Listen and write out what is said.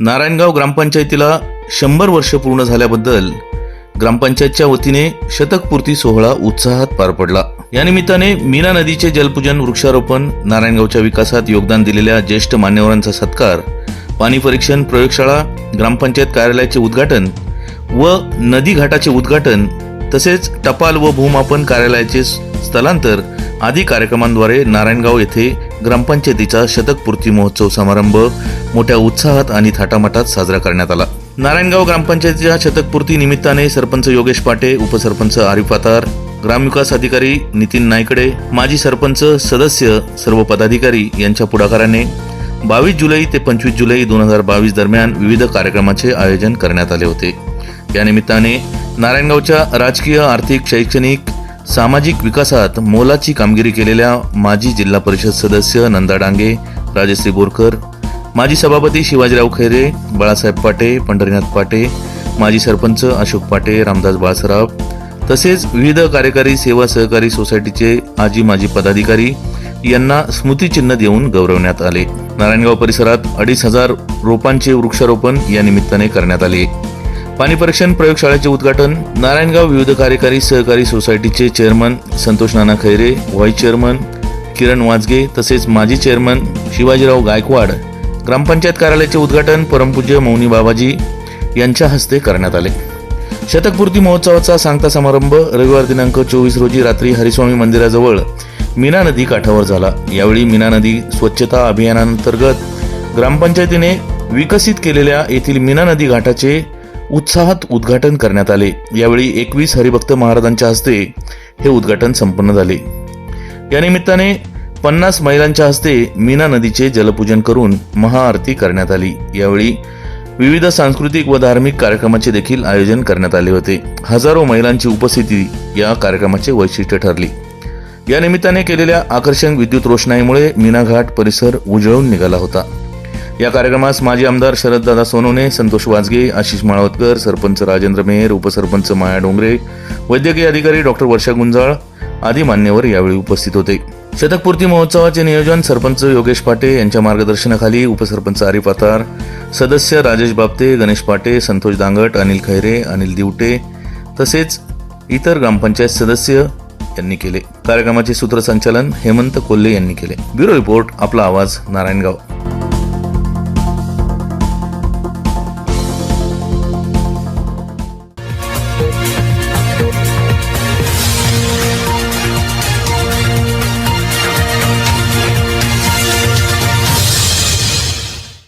नारायणगाव ग्रामपंचायतीला शंभर वर्ष पूर्ण झाल्याबद्दल ग्रामपंचायतच्या वतीने शतकपूर्ती सोहळा उत्साहात पार पडला. या निमित्ताने मीना नदीचे जलपूजन वृक्षारोपण नारायणगावच्या विकासात योगदान दिलेल्या ज्येष्ठ मान्यवरांचा सत्कार पाणी परीक्षण प्रयोगशाळा ग्रामपंचायत कार्यालयाचे उद्घाटन व नदी घाटाचे उद्घाटन तसेच टपाल व भूमापन कार्यालयाचे स्थलांतर आदी कार्यक्रमांद्वारे नारायणगाव येथे ग्रामपंचायतीचा शतकपूर्ती महोत्सव समारंभ मोठ्या उत्साहात आणि थाटामाटात साजरा करण्यात आला. नारायणगाव ग्रामपंचायतीच्या शतकपूर्ती निमित्ताने सरपंच योगेश पाटे उपसरपंच आरिफ आतार ग्रामविकास अधिकारी नितीन नायकडे माजी सरपंच सदस्य सर्व पदाधिकारी यांच्या पुढाकाराने बावीस जुलै ते पंचवीस जुलै दोन हजार बावीस दरम्यान विविध कार्यक्रमाचे आयोजन करण्यात आले होते. या निमित्ताने नारायणगावच्या राजकीय आर्थिक शैक्षणिक सामाजिक विकासात मोलाची कामगिरी केलेल्या माजी जिल्हा परिषद सदस्य नंदा डांगे राजश्री बोरकर माजी सभापती शिवाजीराव खैरे बाळासाहेब पाटे पंढरीनाथ पाटे माजी सरपंच अशोक पाटे रामदास बाळसराव तसेच विविध कार्यकारी सेवा सहकारी सोसायटीचे आजी माजी पदाधिकारी यांना स्मृतिचिन्ह देऊन गौरवण्यात आले. नारायणगाव परिसरात अडीच हजार रोपांचे वृक्षारोपण या निमित्ताने करण्यात आले. पाणी परीक्षण प्रयोगशाळेचे उद्घाटन नारायणगाव विविध कार्यकारी सहकारी सोसायटीचे chairman Santosh Nana Khaire vice chairman Kiran Wajge तसेच माजी चेअरमन शिवाजीराव गायकवाड ग्रामपंचायत कार्यालयाचे उद्घाटन परमपूज्य मौनी बाबाजी यांच्या हस्ते करण्यात आले. शतकपूर्ती महोत्सवाचा सांगता समारंभ रविवार दिनांक चोवीस रोजी रात्री हरिस्वामी मंदिराजवळ मीना नदी काठावर झाला. यावेळी मीना नदी स्वच्छता अभियानांतर्गत ग्रामपंचायतीने विकसित केलेल्या येथील मीना नदी घाटाचे उत्साहात उद्घाटन करण्यात आले. यावेळी एकवीस हरिभक्त महाराजांच्या हस्ते हे उद्घाटन संपन्न झाले. या निमित्ताने पन्नास महिलांच्या हस्ते मीना नदीचे जलपूजन करून महाआरती करण्यात आली. यावेळी विविध सांस्कृतिक व धार्मिक कार्यक्रमाचे देखील आयोजन करण्यात आले होते. हजारो महिलांची उपस्थिती या कार्यक्रमाचे वैशिष्ट्य ठरली. या निमित्ताने केलेल्या आकर्षक विद्युत रोषणाईमुळे मीनाघाट परिसर उजळून निघाला होता. या कार्यक्रमास माजी आमदार शरददादा सोनवणे संतोष वाजगे आशिष माळवतकर सरपंच राजेंद्र मेहर उपसरपंच माया डोंगरे वैद्यकीय अधिकारी डॉक्टर वर्षा गुंजाळ आदी मान्यवर यावेळी उपस्थित होते. शतकपूर्ती महोत्सवाचे नियोजन सरपंच योगेश पाटे यांच्या मार्गदर्शनाखाली उपसरपंच आरिफ आतार सदस्य राजेश बापते गणेश पाटे संतोष दांगट अनिल खैरे अनिल दिवटे तसेच इतर ग्रामपंचायत सदस्य यांनी केले. कार्यक्रमाचे सूत्रसंचालन हेमंत कोल्हे यांनी केले. ब्युरो रिपोर्ट आपला आवाज नारायणगाव.